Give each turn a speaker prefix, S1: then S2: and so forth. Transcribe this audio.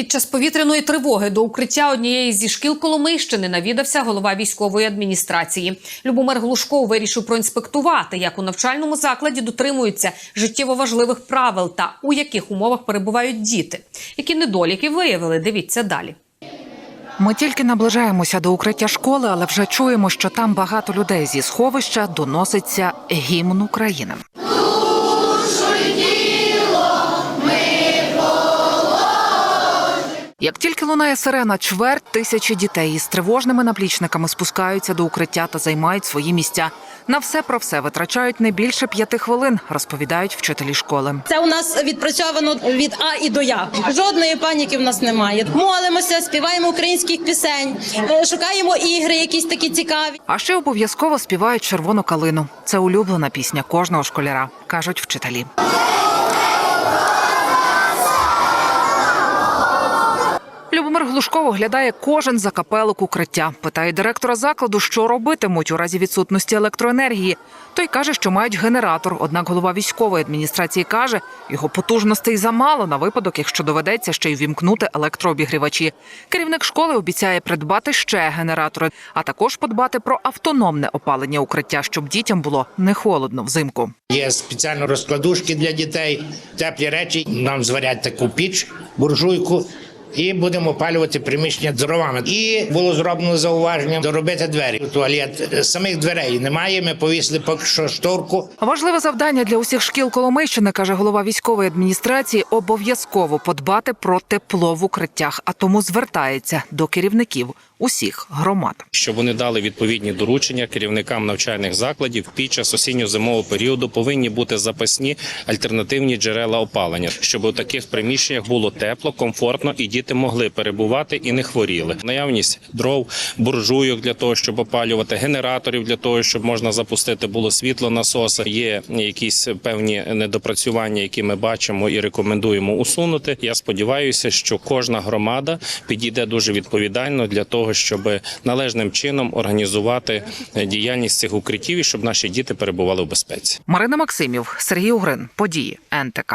S1: Під час повітряної тривоги до укриття однієї зі шкіл Коломийщини навідався голова військової адміністрації. Любомир Глушков вирішив проінспектувати, як у навчальному закладі дотримуються життєво важливих правил та у яких умовах перебувають діти. Які недоліки виявили, дивіться далі.
S2: Ми тільки наближаємося до укриття школи, але вже чуємо, що там багато людей зі сховища доноситься гімн України. Як тільки лунає сирена, чверть тисячі дітей із тривожними наплічниками спускаються до укриття та займають свої місця. На все про все витрачають не більше п'яти хвилин, розповідають вчителі школи.
S3: Це у нас відпрацьовано від А і до Я. Жодної паніки в нас немає. Молимося, співаємо українських пісень, е, шукаємо ігри, якісь такі цікаві.
S2: А ще обов'язково співають червону калину. Це улюблена пісня кожного школяра, кажуть вчителі. Любомир Глушков оглядає кожен закапелок укриття. Питає директора закладу, що робитимуть у разі відсутності електроенергії. Той каже, що мають генератор. Однак голова військової адміністрації каже, його потужностей замало на випадок, якщо доведеться ще й вімкнути електрообігрівачі. Керівник школи обіцяє придбати ще генератори, а також подбати про автономне опалення укриття, щоб дітям було не холодно взимку.
S4: Є спеціально розкладушки для дітей, теплі речі. Нам зварять таку піч, буржуйку. І будемо опалювати приміщення дровами. І було зроблено зауваження доробити двері. Туалет самих дверей немає. Ми повісили поки що шторку.
S2: Важливе завдання для усіх шкіл Коломийщини, каже голова військової адміністрації, обов'язково подбати про тепло в укриттях, а тому звертається до керівників усіх громад.
S5: щоб вони дали відповідні доручення керівникам навчальних закладів під час осінньо-зимового періоду повинні бути запасні альтернативні джерела опалення, щоб у таких приміщеннях було тепло, комфортно і діти могли перебувати і не хворіли. Наявність дров, буржуйок для того, щоб опалювати, генераторів для того, щоб можна запустити було світло насоси. Є якісь певні недопрацювання, які ми бачимо і рекомендуємо усунути. Я сподіваюся, що кожна громада підійде дуже відповідально для того, щоб належним чином організувати е, діяльність цих укриттів щоб наші діти перебували в безпеці.
S2: Марина Максимів, Сергій Угрин, події НТК.